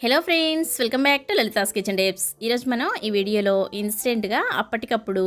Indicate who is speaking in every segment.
Speaker 1: Hello friends welcome back to Lalitha's kitchen డేప్స్ ఈరోజు మనం ఈ వీడియోలో ఇన్స్టెంట్గా అప్పటికప్పుడు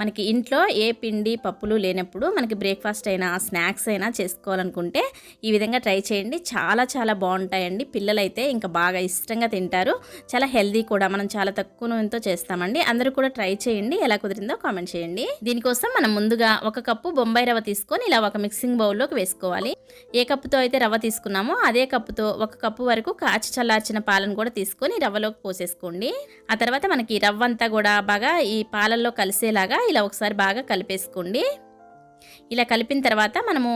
Speaker 1: మనకి ఇంట్లో ఏ పిండి పప్పులు లేనప్పుడు మనకి బ్రేక్ఫాస్ట్ అయినా స్నాక్స్ అయినా చేసుకోవాలనుకుంటే ఈ విధంగా ట్రై చేయండి. చాలా చాలా బాగుంటాయండి. పిల్లలైతే ఇంకా బాగా ఇష్టంగా తింటారు. చాలా హెల్దీ కూడా మనం చాలా తక్కువ నూనెతో చేస్తామండి. అందరూ కూడా ట్రై చేయండి. ఎలా కుదిరిందో కామెంట్ చేయండి. దీనికోసం మనం ముందుగా ఒక కప్పు బొంబాయి రవ్వ తీసుకొని ఇలా ఒక మిక్సింగ్ బౌల్లోకి వేసుకోవాలి. ఏ కప్పుతో అయితే రవ్వ తీసుకున్నామో అదే కప్పుతో ఒక కప్పు వరకు కాచి చల్లార్చిన పాలను కూడా తీసుకొని రవ్వలోకి పోసేసుకోండి. ఆ తర్వాత మనకి రవ్వ అంతా కూడా బాగా ఈ పాలల్లో కలిసేలాగా ఇలా ఒకసారి బాగా కలిపేసుకోండి. ఇలా కలిపిన తర్వాత మనము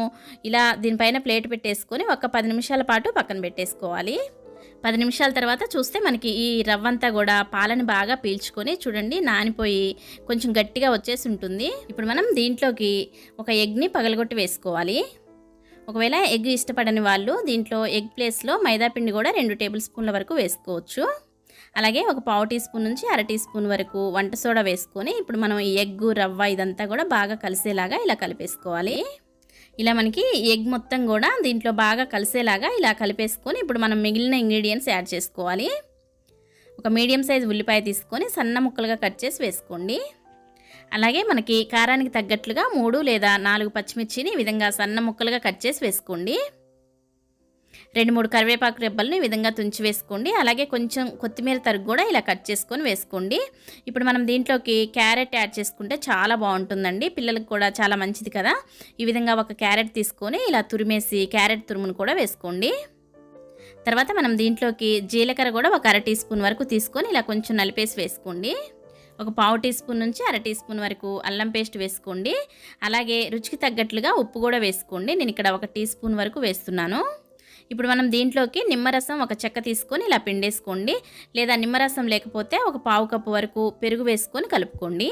Speaker 1: ఇలా దీనిపైన ప్లేట్ పెట్టేసుకొని ఒక పది నిమిషాల పాటు పక్కన పెట్టేసుకోవాలి. పది నిమిషాల తర్వాత చూస్తే మనకి ఈ రవ్వంతా కూడా పాలని బాగా పీల్చుకొని చూడండి నానిపోయి కొంచెం గట్టిగా వచ్చేసి ఉంటుంది. ఇప్పుడు మనం దీంట్లోకి ఒక ఎగ్ని పగలగొట్టి వేసుకోవాలి. ఒకవేళ ఎగ్ ఇష్టపడని వాళ్ళు దీంట్లో ఎగ్ ప్లేస్లో మైదాపిండి కూడా రెండు టేబుల్ స్పూన్ల వరకు వేసుకోవచ్చు. అలాగే ఒక పావు టీ స్పూన్ నుంచి అర టీ స్పూన్ వరకు వంట సోడా వేసుకొని ఇప్పుడు మనం ఈ ఎగ్ రవ్వ ఇదంతా కూడా బాగా కలిసేలాగా ఇలా కలిపేసుకోవాలి. ఇలా మనకి ఎగ్ మొత్తం కూడా దీంట్లో బాగా కలిసేలాగా ఇలా కలిపేసుకొని ఇప్పుడు మనం మిగిలిన ఇంగ్రీడియంట్స్ యాడ్ చేసుకోవాలి. ఒక మీడియం సైజ్ ఉల్లిపాయ తీసుకొని సన్న ముక్కలుగా కట్ చేసి వేసుకోండి. అలాగే మనకి కారానికి తగ్గట్లుగా మూడు లేదా నాలుగు పచ్చిమిర్చిని ఈ విధంగా సన్న ముక్కలుగా కట్ చేసి వేసుకోండి. రెండు మూడు కరివేపాకు రెబ్బలను ఈ విధంగా తుంచి వేసుకోండి. అలాగే కొంచెం కొత్తిమీర తరుగు కూడా ఇలా కట్ చేసుకొని వేసుకోండి. ఇప్పుడు మనం దీంట్లోకి క్యారెట్ యాడ్ చేసుకుంటే చాలా బాగుంటుందండి. పిల్లలకు కూడా చాలా మంచిది కదా. ఈ విధంగా ఒక క్యారెట్ తీసుకొని ఇలా తురిమేసి క్యారెట్ తురుమును కూడా వేసుకోండి. తర్వాత మనం దీంట్లోకి జీలకర్ర కూడా ఒక అర టీ స్పూన్ వరకు తీసుకొని ఇలా కొంచెం నలిపేసి వేసుకోండి. ఒక పావు టీ స్పూన్ నుంచి అర టీ స్పూన్ వరకు అల్లం పేస్ట్ వేసుకోండి. అలాగే రుచికి తగ్గట్లుగా ఉప్పు కూడా వేసుకోండి. నేను ఇక్కడ ఒక టీ స్పూన్ వరకు వేస్తున్నాను. ఇప్పుడు మనం దీంట్లోకి నిమ్మరసం ఒక చెక్క తీసుకొని ఇలా పిండేసుకోండి. లేదా నిమ్మరసం లేకపోతే ఒక పావు కప్పు వరకు పెరుగు వేసుకొని కలుపుకోండి.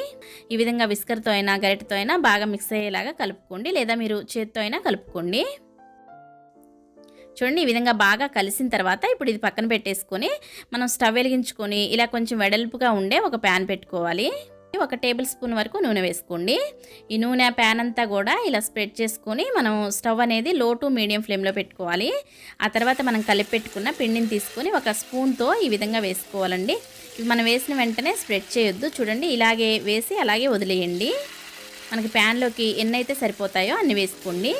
Speaker 1: ఈ విధంగా విస్కర్తో అయినా గరిటతో అయినా బాగా మిక్స్ అయ్యేలాగా కలుపుకోండి. లేదా మీరు చేత్తో అయినా కలుపుకోండి. చూడండి ఈ విధంగా బాగా కలిసిన తర్వాత ఇప్పుడు ఇది పక్కన పెట్టేసుకొని మనం స్టవ్ వెలిగించుకొని ఇలా కొంచెం వెడల్పుగా ఉండే ఒక ప్యాన్ పెట్టుకోవాలి. ఒక టేబుల్ స్పూన్ వరకు నూనె వేసుకోండి. ఈ నూనె ప్యాన్ అంతా కూడా ఇలా స్ప్రెడ్ చేసుకొని మనం స్టవ్ అనేది లో టు మీడియం ఫ్లేమ్లో పెట్టుకోవాలి. ఆ తర్వాత మనం కలిపి పెట్టుకున్న పిండిని తీసుకొని ఒక స్పూన్తో ఈ విధంగా వేసుకోవాలండి. ఇవి మనం వేసిన వెంటనే స్ప్రెడ్ చేయొద్దు. చూడండి ఇలాగే వేసి అలాగే వదిలేయండి. మనకి ప్యాన్లోకి ఎన్నైతే సరిపోతాయో అన్ని వేసుకోండి.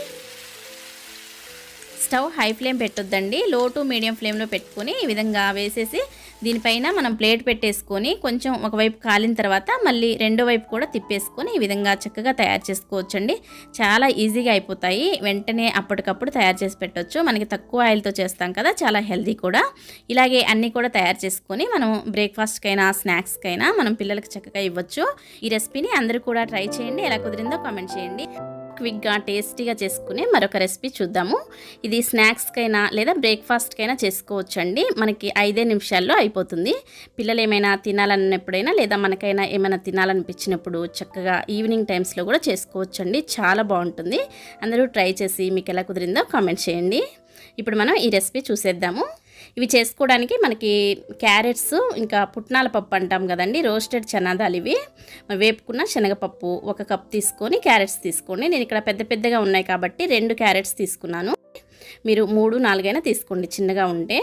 Speaker 1: స్టవ్ హై ఫ్లేమ్ పెట్టొద్దండి. లో టు మీడియం ఫ్లేమ్లో పెట్టుకొని ఈ విధంగా వేసేసి దీనిపైన మనం ప్లేట్ పెట్టేసుకొని కొంచెం ఒకవైపు కాలిన తర్వాత మళ్ళీ రెండో వైపు కూడా తిప్పేసుకొని ఈ విధంగా చక్కగా తయారు చేసుకోవచ్చండి. చాలా ఈజీగా అయిపోతాయి. వెంటనే అప్పటికప్పుడు తయారు చేసి పెట్టవచ్చు మనకి తక్కువ ఆయిల్తో చేస్తాం కదా చాలా హెల్దీ కూడా. ఇలాగే అన్నీ కూడా తయారు చేసుకొని మనం బ్రేక్ఫాస్ట్కైనా స్నాక్స్కైనా మనం పిల్లలకి చక్కగా ఇవ్వచ్చు. ఈ రెసిపీని అందరూ కూడా ట్రై చేయండి. ఎలా కుదిరిందో కామెంట్ చేయండి. క్విక్గా టేస్టీగా చేసుకునే మరొక రెసిపీ చూద్దాము. ఇది స్నాక్స్కైనా లేదా బ్రేక్ఫాస్ట్కైనా చేసుకోవచ్చండి. మనకి ఐదే నిమిషాల్లో అయిపోతుంది. పిల్లలు ఏమైనా తినాలన్నప్పుడైనా లేదా మనకైనా ఏమైనా తినాలనిపించినప్పుడు చక్కగా ఈవినింగ్ టైమ్స్లో కూడా చేసుకోవచ్చండి. చాలా బాగుంటుంది. అందరూ ట్రై చేసి మీకు ఎలా కుదిరిందో కామెంట్ చేయండి. ఇప్పుడు మనం ఈ రెసిపీ చూసేద్దాము. ఇవి చేసుకోవడానికి మనకి క్యారెట్స్ ఇంకా పుట్నాల పప్పు అంటాం కదండి రోస్టెడ్ చనాదాలు ఇవి. వేపుకున్న శనగపప్పు ఒక కప్ తీసుకొని క్యారెట్స్ తీసుకోండి. నేను ఇక్కడ పెద్ద పెద్దగా ఉన్నాయి కాబట్టి రెండు క్యారెట్స్ తీసుకున్నాను. మీరు మూడు నాలుగైనా తీసుకోండి చిన్నగా ఉంటే.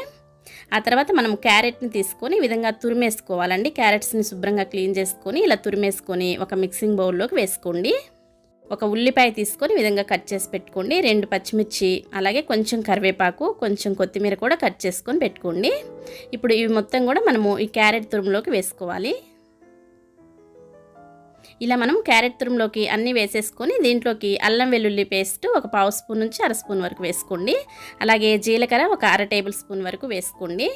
Speaker 1: ఆ తర్వాత మనం క్యారెట్ని తీసుకొని ఈ విధంగా తురిమేసుకోవాలండి. క్యారెట్స్ని శుభ్రంగా క్లీన్ చేసుకొని ఇలా తురిమేసుకొని ఒక మిక్సింగ్ బౌల్లోకి వేసుకోండి. ఒక ఉల్లిపాయ తీసుకొని విధంగా కట్ చేసి పెట్టుకోండి. రెండు పచ్చిమిర్చి అలాగే కొంచెం కరివేపాకు కొంచెం కొత్తిమీర కూడా కట్ చేసుకొని పెట్టుకోండి. ఇప్పుడు ఇవి మొత్తం కూడా మనము ఈ క్యారెట్ తురుములోకి వేసుకోవాలి. ఇలా మనం క్యారెట్ తురుములోకి అన్నీ వేసేసుకొని దీంట్లోకి అల్లం వెల్లుల్లి పేస్ట్ ఒక పావు స్పూన్ నుంచి అర స్పూన్ వరకు వేసుకోండి. అలాగే జీలకర్ర ఒక అర టేబుల్ స్పూన్ వరకు వేసుకోండి.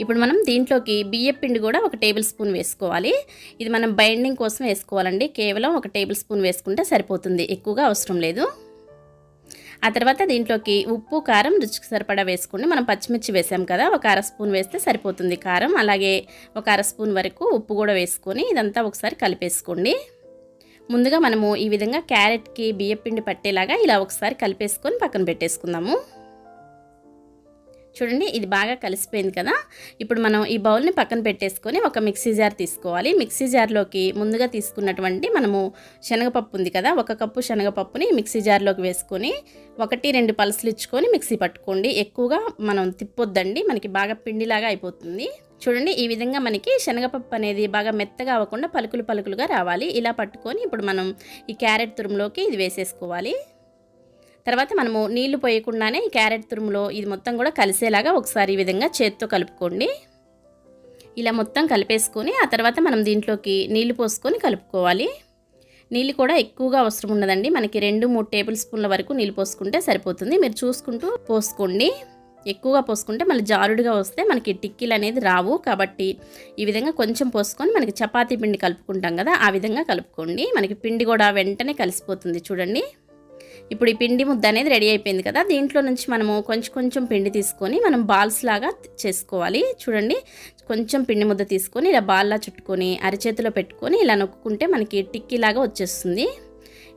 Speaker 1: ఇప్పుడు మనం దీంట్లోకి బియ్యం పిండి కూడా ఒక టేబుల్ స్పూన్ వేసుకోవాలి. ఇది మనం బైండింగ్ కోసం వేసుకోవాలండి. కేవలం ఒక టేబుల్ స్పూన్ వేసుకుంటే సరిపోతుంది. ఎక్కువగా అవసరం లేదు. ఆ తర్వాత దీంట్లోకి ఉప్పు కారం రుచికి సరిపడా వేసుకోండి మనం పచ్చిమిర్చి వేసాం కదా ఒక అర స్పూన్ వేస్తే సరిపోతుంది కారం. అలాగే ఒక అర స్పూన్ వరకు ఉప్పు కూడా వేసుకొని ఇదంతా ఒకసారి కలిపేసుకోండి. ముందుగా మనము ఈ విధంగా క్యారెట్కి బియ్యపిండి పట్టేలాగా ఇలా ఒకసారి కలిపేసుకొని పక్కన పెట్టేసుకుందాము. చూడండి ఇది బాగా కలిసిపోయింది కదా. ఇప్పుడు మనం ఈ బౌల్ని పక్కన పెట్టేసుకొని ఒక మిక్సీ జార్ తీసుకోవాలి. మిక్సీ జార్లోకి ముందుగా తీసుకున్నటువంటి మనము శనగపప్పు ఉంది కదా ఒక కప్పు శనగపప్పుని మిక్సీ జార్లోకి వేసుకొని ఒకటి రెండు పలుసులు ఇచ్చుకొని మిక్సీ పట్టుకోండి. ఎక్కువగా మనం తిప్పొద్దండి మనకి బాగా పిండిలాగా అయిపోతుంది. చూడండి ఈ విధంగా మనకి శనగపప్పు అనేది బాగా మెత్తగా అవ్వకుండా పలుకులు పలుకులుగా రావాలి. ఇలా పట్టుకొని ఇప్పుడు మనం ఈ క్యారెట్ తురుములోకి ఇది వేసేసుకోవాలి. తర్వాత మనము నీళ్ళు పోయకుండానే ఈ క్యారెట్ తురుములో ఇది మొత్తం కూడా కలిసేలాగా ఒకసారి ఈ విధంగా చేత్తో కలుపుకోండి. ఇలా మొత్తం కలిపేసుకొని ఆ తర్వాత మనం దీంట్లోకి నీళ్ళు పోసుకొని కలుపుకోవాలి. నీళ్ళు కూడా ఎక్కువగా అవసరం ఉండదండి మనకి రెండు మూడు టేబుల్ స్పూన్ల వరకు నీళ్ళు పోసుకుంటే సరిపోతుంది. మీరు చూసుకుంటూ పోసుకోండి. ఎక్కువగా పోసుకుంటే మళ్ళీ జారుడుగా వస్తే మనకి టిక్కీలు అనేది రావు. కాబట్టి ఈ విధంగా కొంచెం పోసుకొని మనకి చపాతీ పిండి కలుపుకుంటాం కదా ఆ విధంగా కలుపుకోండి. మనకి పిండి కూడా వెంటనే కలిసిపోతుంది చూడండి. ఇప్పుడు ఈ పిండి ముద్ద అనేది రెడీ అయిపోయింది కదా దీంట్లో నుంచి మనము కొంచెం కొంచెం పిండి తీసుకొని మనం బాల్స్ లాగా చేసుకోవాలి. చూడండి కొంచెం పిండి ముద్ద తీసుకొని ఇలా బాల్లా చుట్టుకొని అరిచేతిలో పెట్టుకొని ఇలా నొక్కుంటే మనకి టిక్కీలాగా వచ్చేస్తుంది.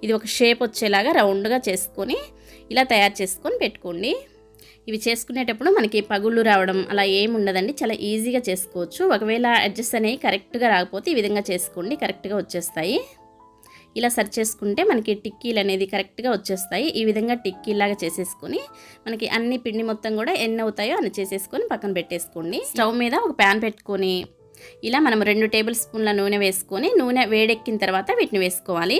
Speaker 1: ఇది ఒక షేప్ వచ్చేలాగా రౌండ్గా చేసుకొని ఇలా తయారు చేసుకొని పెట్టుకోండి. ఇవి చేసుకునేటప్పుడు మనకి పగుళ్ళు రావడం అలా ఏమి ఉండదండి చాలా ఈజీగా చేసుకోవచ్చు. ఒకవేళ అడ్జస్ట్ అనేవి కరెక్ట్గా రాకపోతే ఈ విధంగా చేసుకోండి కరెక్ట్గా వచ్చేస్తాయి. ఇలా సర్చ్ చేసుకుంటే మనకి టిక్కీలు అనేది కరెక్ట్గా వచ్చేస్తాయి. ఈ విధంగా టిక్కీలాగా చేసేసుకొని మనకి అన్ని పిండి మొత్తం కూడా ఎన్ని అవుతాయో అని చేసేసుకొని పక్కన పెట్టేసుకోండి. స్టవ్ మీద ఒక ప్యాన్ పెట్టుకొని ఇలా మనం రెండు టేబుల్ స్పూన్ల నూనె వేసుకొని నూనె వేడెక్కిన తర్వాత వీటిని వేసుకోవాలి.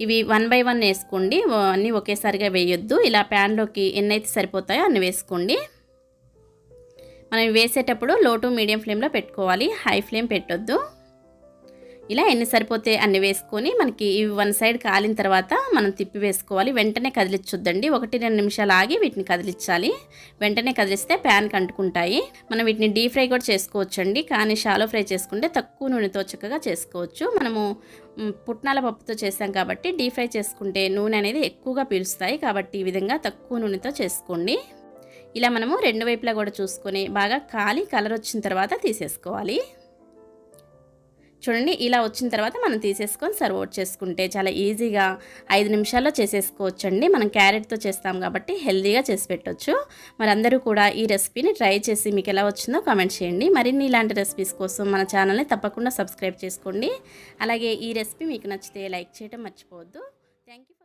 Speaker 1: ఇవి వన్ బై వన్ వేసుకోండి. అన్నీ ఒకేసారిగా వేయొద్దు. ఇలా ప్యాన్లోకి ఎన్ని అయితే సరిపోతాయో అన్ని వేసుకోండి. మనం వేసేటప్పుడు లో టు మీడియం ఫ్లేమ్లో పెట్టుకోవాలి. హై ఫ్లేమ్ పెట్టొద్దు. ఇలా ఎన్ని సరిపోతే అన్ని వేసుకొని మనకి ఇవి వన్ సైడ్ కాలిన తర్వాత మనం తిప్పి వేసుకోవాలి. వెంటనే కదిలించొద్దండి ఒకటి రెండు నిమిషాలు ఆగి వీటిని కదిలించాలి. వెంటనే కదిలిస్తే ప్యాన్కి అంటుకుంటాయి మనం వీటిని డీప్ ఫ్రై కూడా చేసుకోవచ్చండి. కానీ షాలో ఫ్రై చేసుకుంటే తక్కువ నూనెతో చక్కగా చేసుకోవచ్చు. మనము పుట్నాల పప్పుతో చేసాం కాబట్టి డీప్ ఫ్రై చేసుకుంటే నూనె అనేది ఎక్కువగా పీలుస్తాయి కాబట్టి ఈ విధంగా తక్కువ నూనెతో చేసుకోండి. ఇలా మనము రెండు వైపులా కూడా చూసుకొని బాగా కాలి కలర్ వచ్చిన తర్వాత తీసేసుకోవాలి. చూడండి ఇలా వచ్చిన తర్వాత మనం తీసేసుకొని సర్వ్ అవుట్ చేసుకుంటే చాలా ఈజీగా ఐదు నిమిషాల్లో చేసేసుకోవచ్చండి. మనం క్యారెట్తో చేస్తాం కాబట్టి హెల్దీగా చేసి పెట్టవచ్చు మరి అందరూ కూడా ఈ రెసిపీని ట్రై చేసి మీకు ఎలా వచ్చిందో కామెంట్ చేయండి. మరిన్ని ఇలాంటి రెసిపీస్ కోసం మన ఛానల్ని తప్పకుండా సబ్స్క్రైబ్ చేసుకోండి. అలాగే ఈ రెసిపీ మీకు నచ్చితే లైక్ చేయడం మర్చిపోవద్దు. Thank you.